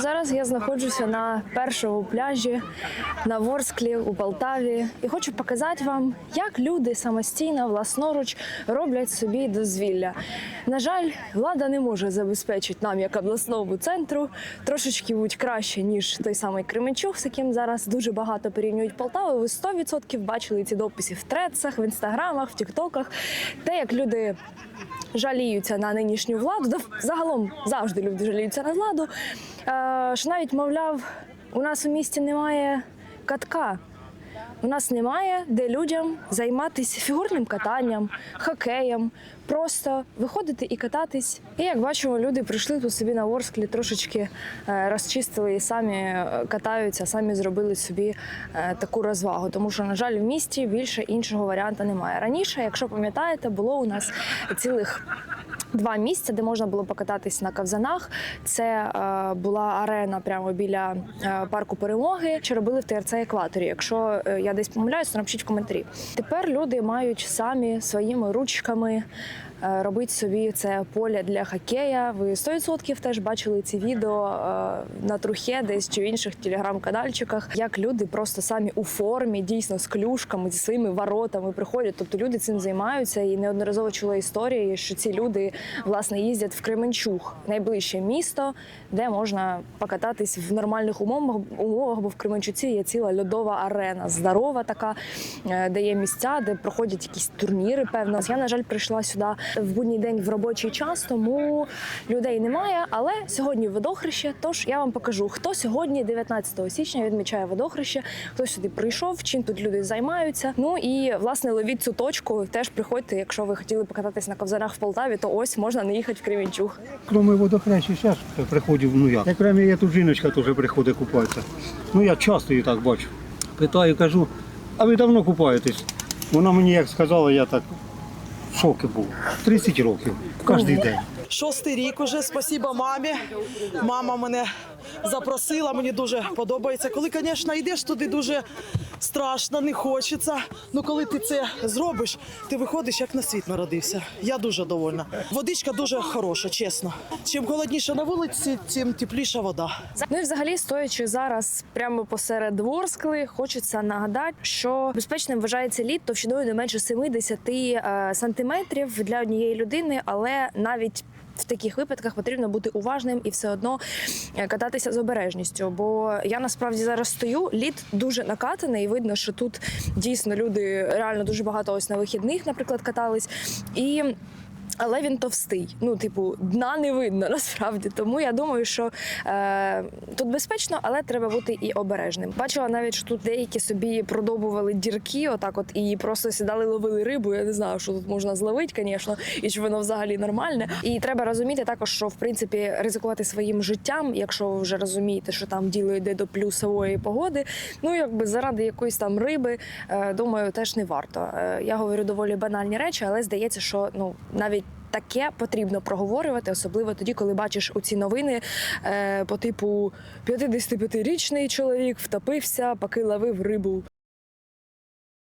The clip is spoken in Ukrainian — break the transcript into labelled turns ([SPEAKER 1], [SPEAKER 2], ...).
[SPEAKER 1] зараз я знаходжуся на першому пляжі на Ворсклі у Полтаві і хочу показати вам, як люди самостійно, власноруч роблять собі дозвілля. На жаль, влада не може забезпечити нам, як обласному центру, трошечки будь краще, ніж той самий Кременчуг, з яким зараз дуже багато порівнюють Полтаву. Ви 100% бачили ці дописи в трецах, в інстаграмах, в тіктоках. Те, як люди жаліються на нинішню владу, загалом завжди люди жаліються на владу. Е, що навіть, мовляв, у нас у місті немає катка. У нас немає де людям займатися фігурним катанням, хокеєм, просто виходити і кататись. І як бачимо, люди прийшли тут собі на Ворсклі, трошечки е, розчистили і самі е, катаються, самі зробили собі е, таку розвагу. Тому що, на жаль, в місті більше іншого варіанта немає. Раніше, якщо пам'ятаєте, було у нас цілих два місця, де можна було покататись на кавзанах. Це е, була арена прямо біля е, парку перемоги. Чи робили в ТРЦ екваторі? Якщо е, я десь помиляюсь, то напишіть в коментарі. Тепер люди мають самі своїми ручками. Е, Робити собі це поле для хокея. Ви 100% теж бачили ці відео е, на трухе десь чи в інших телеграм-канальчиках, як люди просто самі у формі, дійсно з клюшками, зі своїми воротами приходять. Тобто люди цим займаються і неодноразово чула історії, що ці люди власне їздять в Кременчуг, найближче місто, де можна покататись в нормальних умовах, умовах, бо в Кременчуці є ціла льодова арена, здорова така, е, де є місця, де проходять якісь турніри. Певно, я на жаль прийшла сюди в будній день в робочий час, тому людей немає. Але сьогодні водохреще. Тож я вам покажу, хто сьогодні, 19 січня, відмічає водохреще, хто сюди прийшов, чим тут люди займаються. Ну і власне ловіть цю точку. Теж приходьте, якщо ви хотіли покататись на ковзанах в Полтаві, то ось можна не їхати в Кременчуг.
[SPEAKER 2] Кроме водохреща, зараз приходив, ну як. Як прямо є тут жіночка теж приходить купатися. Ну я часто її так бачу. Питаю, кажу, а ви давно купаєтесь? Вона мені як сказала, я так в шокі був. 30 років, кожен день.
[SPEAKER 3] Шостий рік уже, спасіба мамі. Мама мене запросила, мені дуже подобається. Коли, звісно, йдеш туди дуже страшно, не хочеться. Ну коли ти це зробиш, ти виходиш як на світ народився. Я дуже довольна. Водичка дуже хороша, чесно. Чим холодніше на вулиці, тим тепліша вода.
[SPEAKER 1] Ну і взагалі, стоячи зараз прямо посеред Ворскли, хочеться нагадати, що безпечним вважається лід товщиною не менше 70 е, сантиметрів для однієї людини, але навіть в таких випадках потрібно бути уважним і все одно е, кататися з обережністю. Бо я насправді зараз стою, лід дуже накатаний, і видно, що тут дійсно люди реально дуже багато ось на вихідних, наприклад, катались. І але він товстий. Ну, типу, дна не видно насправді. Тому я думаю, що е, тут безпечно, але треба бути і обережним. Бачила навіть, що тут деякі собі продовбували дірки, отак, от і просто сідали, ловили рибу. Я не знаю, що тут можна зловити, звісно, і чи воно взагалі нормальне. І треба розуміти також, що в принципі ризикувати своїм життям, якщо ви вже розумієте, що там діло йде до плюсової погоди. Ну якби заради якоїсь там риби, е, думаю, теж не варто. Е, я говорю доволі банальні речі, але здається, що ну навіть. Таке потрібно проговорювати, особливо тоді, коли бачиш у ці новини е, по типу 55-річний чоловік втопився, поки ловив рибу